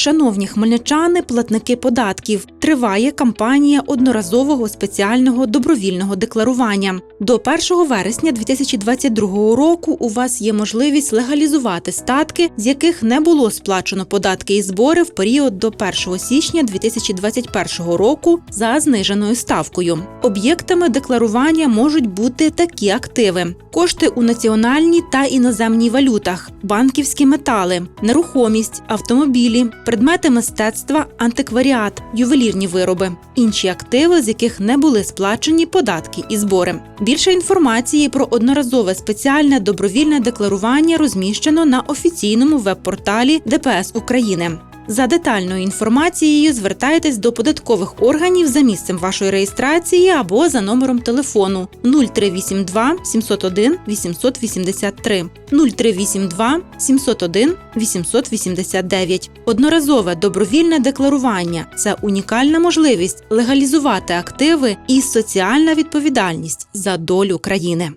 Шановні хмельничани, платники податків, триває кампанія одноразового спеціального добровільного декларування. До 1 вересня 2022 року у вас є можливість легалізувати статки, з яких не було сплачено податки і збори в період до 1 січня 2021 року за зниженою ставкою. Об'єктами декларування можуть бути такі активи: кошти у національній та іноземній валютах, банківські метали, нерухомість, автомобілі, предмети мистецтва, антикваріат, ювелірні вироби, інші активи, з яких не були сплачені податки і збори. Більше інформації про одноразове спеціальне добровільне декларування розміщено на офіційному веб-порталі ДПС України. За детальною інформацією звертайтесь до податкових органів за місцем вашої реєстрації або за номером телефону 0382 701 883 0382 701 889. Одноразове добровільне декларування це унікальна можливість легалізувати активи і соціальна відповідальність за долю країни.